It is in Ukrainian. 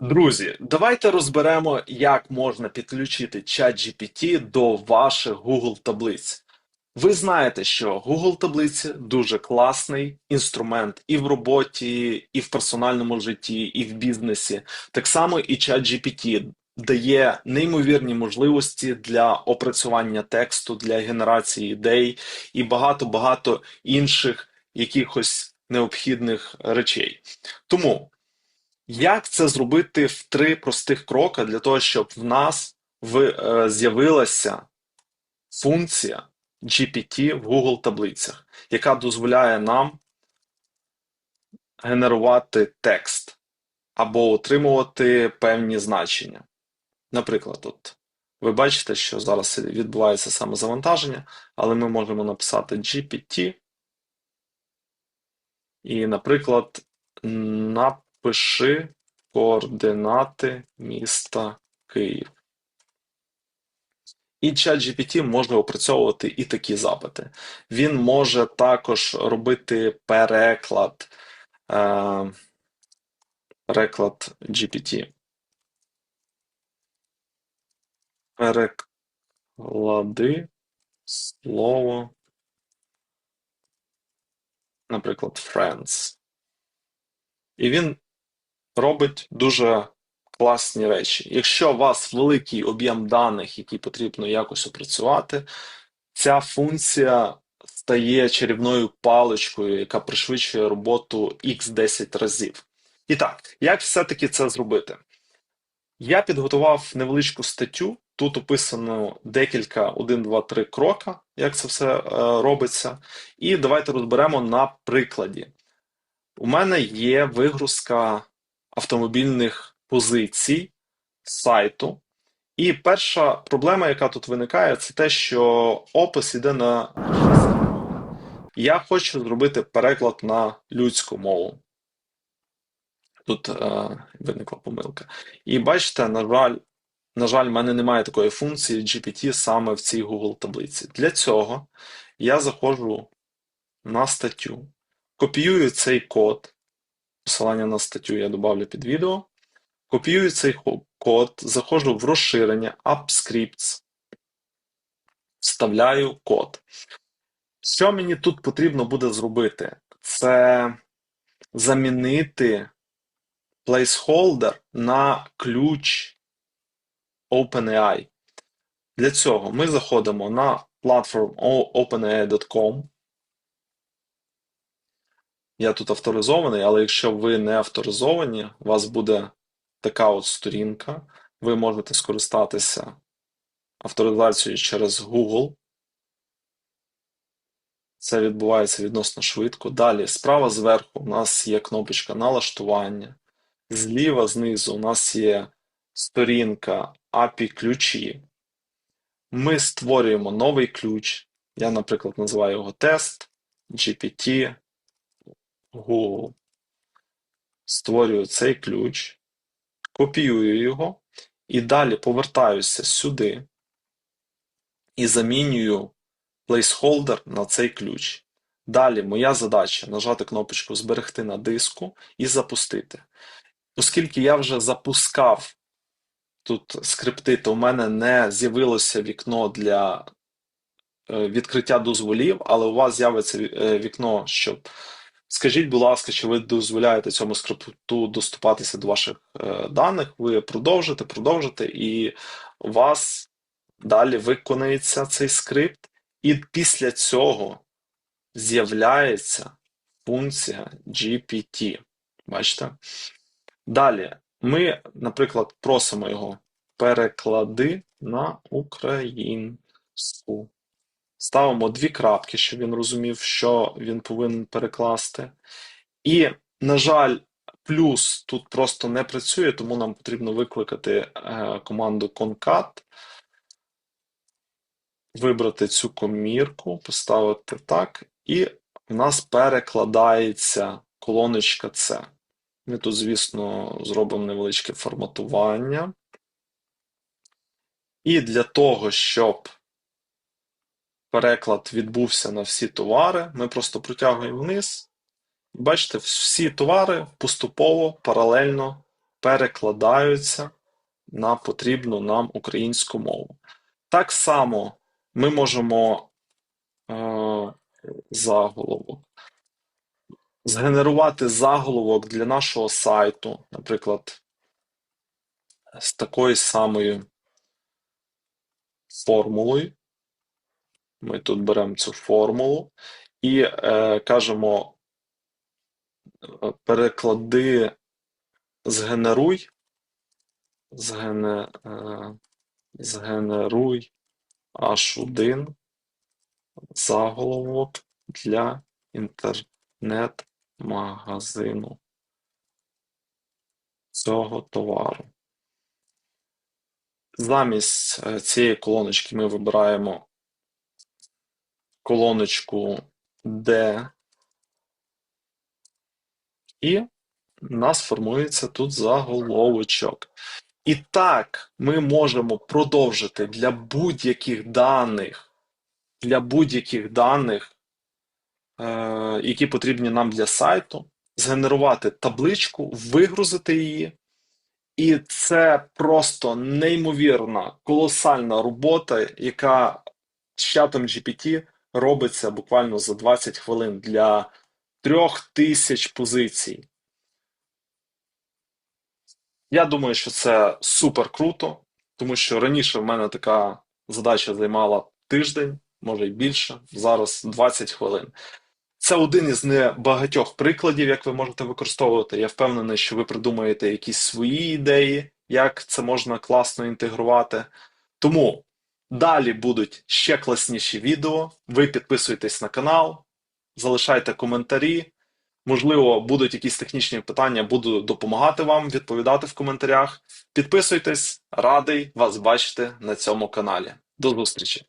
Друзі, давайте розберемо, як можна підключити ChatGPT до ваших Google таблиць. Ви знаєте, що Google таблиці дуже класний інструмент і в роботі, і в персональному житті, і в бізнесі. Так само і ChatGPT дає неймовірні можливості для опрацювання тексту, для генерації ідей і багато-багато інших якихось необхідних речей. Тому. Як це зробити в три простих кроки для того, щоб в нас е, з'явилася функція GPT в Google таблицях, яка дозволяє нам генерувати текст або отримувати певні значення. Наприклад, от ви бачите, що зараз відбувається саме завантаження, але ми можемо написати GPT і, наприклад, напиши координати міста Київ. І ChatGPT може опрацьовувати і такі запити. Він може також робити переклад е, переклад GPT. Переклади слово, наприклад, friends. І він робить дуже класні речі. Якщо у вас великий об'єм даних, які потрібно якось опрацювати, ця функція стає чарівною паличкою, яка пришвидшує роботу x 10 разів. І так, як все-таки це зробити? Я підготував невеличку статтю. Тут описано декілька 1, 2, 3 крока, як це все е, робиться. І давайте розберемо на прикладі. У мене є вигрузка автомобільних позицій сайту. І перша проблема, яка тут виникає, це те, що опис йде на я хочу зробити переклад на людську мову. Тут е, виникла помилка. І бачите, на жаль, на жаль, в мене немає такої функції GPT саме в цій Google таблиці. Для цього я заходжу на статтю, копіюю цей код, посилання на статтю я добавлю під відео. Копіюю цей код, заходжу в розширення AppScripts, вставляю код. Що мені тут потрібно буде зробити? Це замінити placeholder на ключ OpenAI. Для цього ми заходимо на платформ openai.com. Я тут авторизований, але якщо ви не авторизовані, у вас буде така от сторінка. Ви можете скористатися авторизацією через Google. Це відбувається відносно швидко. Далі, справа зверху, у нас є кнопочка налаштування. Зліва знизу у нас є сторінка API ключі. Ми створюємо новий ключ. Я, наприклад, називаю його тест GPT Google. Створюю цей ключ, копіюю його і далі повертаюся сюди і замінюю placeholder на цей ключ. Далі моя задача нажати кнопочку Зберегти на диску і запустити. Оскільки я вже запускав тут скрипти, то в мене не з'явилося вікно для е, відкриття дозволів, але у вас з'явиться е, вікно, щоб Скажіть, будь ласка, чи ви дозволяєте цьому скрипту доступатися до ваших е, даних? Ви продовжите, продовжите, і у вас далі виконається цей скрипт, і після цього з'являється функція GPT. Бачите? Далі ми, наприклад, просимо його переклади на українську. Ставимо дві крапки, щоб він розумів, що він повинен перекласти. І, на жаль, плюс тут просто не працює, тому нам потрібно викликати е, команду concat, вибрати цю комірку, поставити так, і в нас перекладається колоночка C. Ми тут, звісно, зробимо невеличке форматування. І для того, щоб переклад відбувся на всі товари. Ми просто протягуємо вниз. Бачите, всі товари поступово, паралельно перекладаються на потрібну нам українську мову. Так само ми можемо е, заголовок. Згенерувати заголовок для нашого сайту, наприклад, з такою самою формулою. Ми тут беремо цю формулу і е, кажемо переклади, згенеруй, згене, е, згенеруй H1 заголовок для інтернет-магазину цього товару. Замість е, цієї колоночки ми вибираємо колоночку D, і у нас формується тут заголовочок. І так ми можемо продовжити для будь-яких даних, для будь-яких даних, е, які потрібні нам для сайту, згенерувати табличку, вигрузити її. І це просто неймовірна, колосальна робота, яка з чатом GPT робиться буквально за 20 хвилин для трьох тисяч позицій. Я думаю, що це супер круто, тому що раніше в мене така задача займала тиждень, може й більше, зараз 20 хвилин. Це один із небагатьох прикладів, як ви можете використовувати. Я впевнений, що ви придумаєте якісь свої ідеї, як це можна класно інтегрувати. Тому далі будуть ще класніші відео. Ви підписуйтесь на канал, залишайте коментарі. Можливо, будуть якісь технічні питання, буду допомагати вам відповідати в коментарях. Підписуйтесь, радий вас бачити на цьому каналі. До зустрічі!